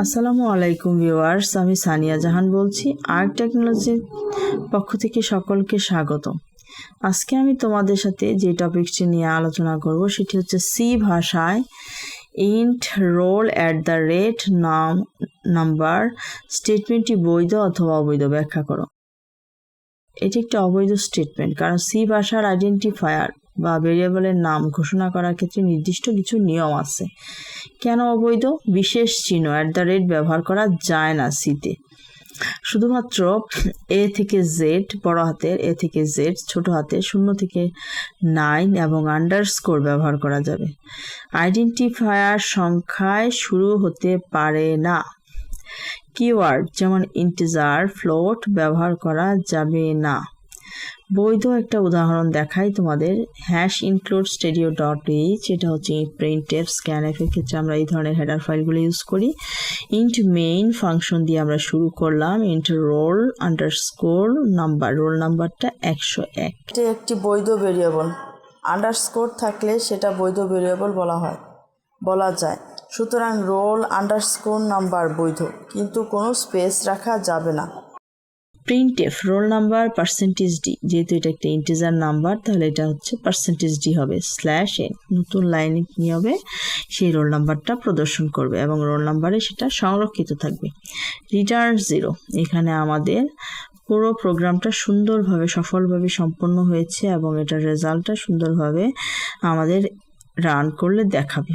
আসসালামু আলাইকুম ভিউয়ার্স, আমি সানিয়া জাহান বলছি আর্ট টেকনোলজির পক্ষ থেকে সকলকে স্বাগত। আজকে আমি তোমাদের সাথে যে টপিকটি নিয়ে আলোচনা করব, সেটি হচ্ছে সি ভাষায় int roll at the rate নাম নাম্বার স্টেটমেন্টটি বৈধ অথবা অবৈধ ব্যাখ্যা করো। এটি একটি অবৈধ স্টেটমেন্ট কারণ সি ভাষার আইডেন্টিফায়ার বা ভেরিয়েবলের নাম ঘোষণা করার ক্ষেত্রে নির্দিষ্ট কিছু নিয়ম আছে। কেন অবৈধ? বিশেষ চিহ্ন অ্যাট দ্য রেট ব্যবহার করা যায় না সিতে শুধুমাত্র এ থেকে জেড বড় হাতের এ থেকে জেড ছোট হাতের শূন্য থেকে নাইন এবং আন্ডারস্কোর ব্যবহার করা যাবে। আইডেন্টিফায়ার সংখ্যায় শুরু হতে পারে না। কিওয়ার্ড যেমন ইন্টিজার ফ্লোট ব্যবহার করা যাবে না। বৈধ একটা উদাহরণ দেখাই তোমাদের hash include stdio dot H এটা হচ্ছে প্রিন্ট এফ স্ক্যান এফ এর ক্ষেত্রে আমরা এই ধরনের হেডার ফাইলগুলো ইউজ করি। ইন্ট মেইন ফাংশন দিয়ে আমরা শুরু করলাম int roll underscore number roll নাম্বারটা একশো এক। এটি একটি বৈধ ভেরিয়েবল আন্ডারস্কোর থাকলে সেটা বৈধ ভেরিয়েবল বলা হয়, বলা যায়। সুতরাং রোল আন্ডারস্কোর নাম্বার বৈধ, কিন্তু কোনো স্পেস রাখা যাবে না। Printf roll number percentage D যেহেতু এটা একটা ইন্টিজার নাম্বার তাহলে এটা হচ্ছে পার্সেন্টেজ ডি হবে স্ল্যাশ এ নতুন লাইনে কী হবে? সেই রোল নাম্বারটা প্রদর্শন করবে এবং রোল নাম্বারে সেটা সংরক্ষিত থাকবে। রিটার্ন জিরো এখানে আমাদের পুরো প্রোগ্রামটা সুন্দরভাবে, সফলভাবে সম্পন্ন হয়েছে এবং এটার রেজাল্টটা সুন্দরভাবে আমাদের রান করলে দেখাবে।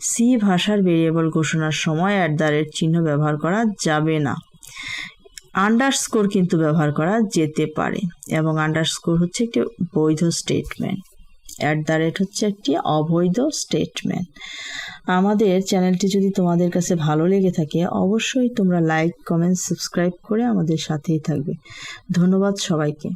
সি ভাষার ভেরিয়েবল ঘোষণার সময় অ্যাট দ্য রেট চিহ্ন ব্যবহার করা যাবে না। আন্ডারস্কোর কিন্তু ব্যবহার করা যেতে পারে এবং আন্ডারস্কোর হচ্ছে একটি বৈধ স্টেটমেন্ট অ্যাট দ্য রেট হচ্ছে একটি অবৈধ স্টেটমেন্ট আমাদের চ্যানেলটি যদি তোমাদের কাছে ভালো লেগে থাকে, অবশ্যই তোমরা লাইক কমেন্ট সাবস্ক্রাইব করে আমাদের সাথেই থাকবে। ধন্যবাদ সবাইকে।